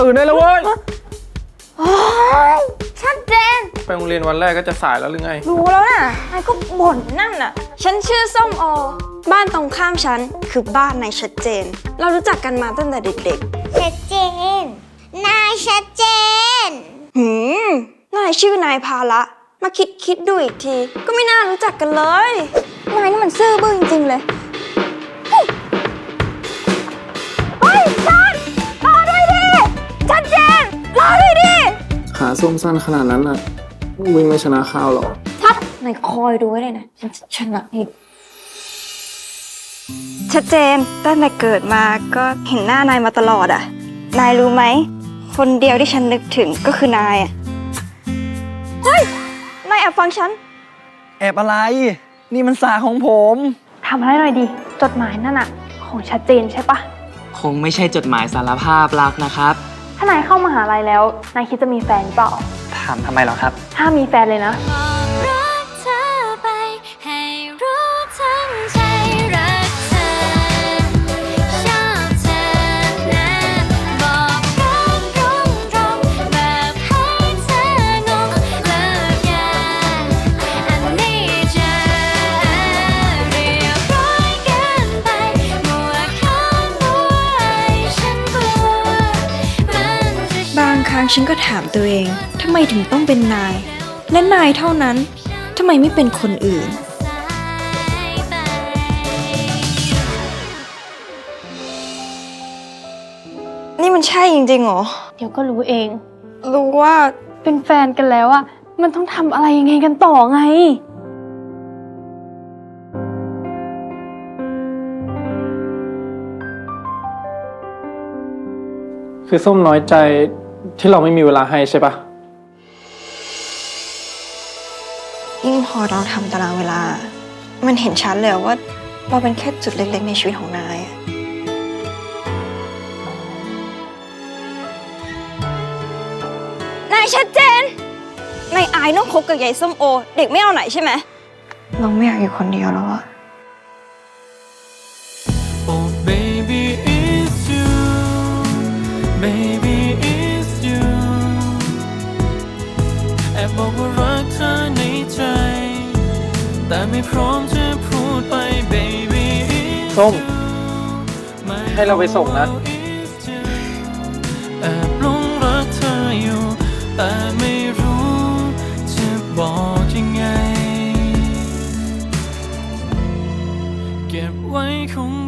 ตื่นได้แล้วเว้ย โอ้ยชัดเจน ไปโรงเรียนวันแรกก็จะสายแล้วหรือไง รู้แล้วน่ะนายก็บ่นนั่นน่ะ ฉันชื่อส้มโอ บ้านตรงข้ามฉันคือบ้านนายชัดเจน เรารู้จักกันมาตั้งแต่เด็กชัดเจน นายชัดเจน ๆ หืม นายชื่อนายพาละ มาคิดคิดดูอีกที ก็ไม่น่ารู้จักกันเลย นายนี่มันซื่อบื้อจริงๆเลย ส้มสั้นขนาดนั้นอะ วิ่งไม่ชนะข้าวหรอกชัดนายคอยดูไว้เลยนะฉันจะชนะให้ชัดเจนตั้งแต่เกิดมาก็เห็นหน้านายมาตลอดอะนายรู้ไหม คนเดียวที่ฉันนึกถึงก็คือนายอะเฮ้ย นายแอบฟังฉัน แอบอะไร นี่มันสาของผมทำอะไรหน่อยดิจดหมายนั่นอะของชัดเจนใช่ปะ คงไม่ใช่จดหมายสารภาพรักนะครับ ถ้านายเข้ามาหาลัยแล้ว นายคิดจะมีแฟนเปล่า ถามทำไมเหรอครับ ถ้ามีแฟนเลยนะ รั้งฉันก็ถามตัวเองทำไมถึงต้องเป็นนาย และนายเท่านั้นทำไมไม่เป็นคนอื่นสายไปนี่มันใช่จริงๆเหรอ เดี๋ยวก็รู้เอง รู้ว่าเป็นแฟนกันแล้วอะมันต้องทำอะไรยังไงกันต่อไง คือส้มน้อยใจ ที่เราไม่มีเวลาให้ใช่ปะยิ่งพอเราทำตารางเวลา มันเห็นชัดเลยว่าเราเป็นแค่จุดเล็กๆในชีวิตของนายอะนายชัดเจน นายอายต้องคบกับยายส้มโอ เด็กไม่เอาไหนใช่ไหม เราไม่อยากอยู่คนเดียวแล้วอะ อบบอกว่ารักเธอในใจ แต่ไม่พร้อมจะพูดไป baby it's ส้ม you ให้เราไปส่งนะ it's you แอบหลงรักเธออยู่ แต่ไม่รู้จะบอกยังไง เก็บไว้คง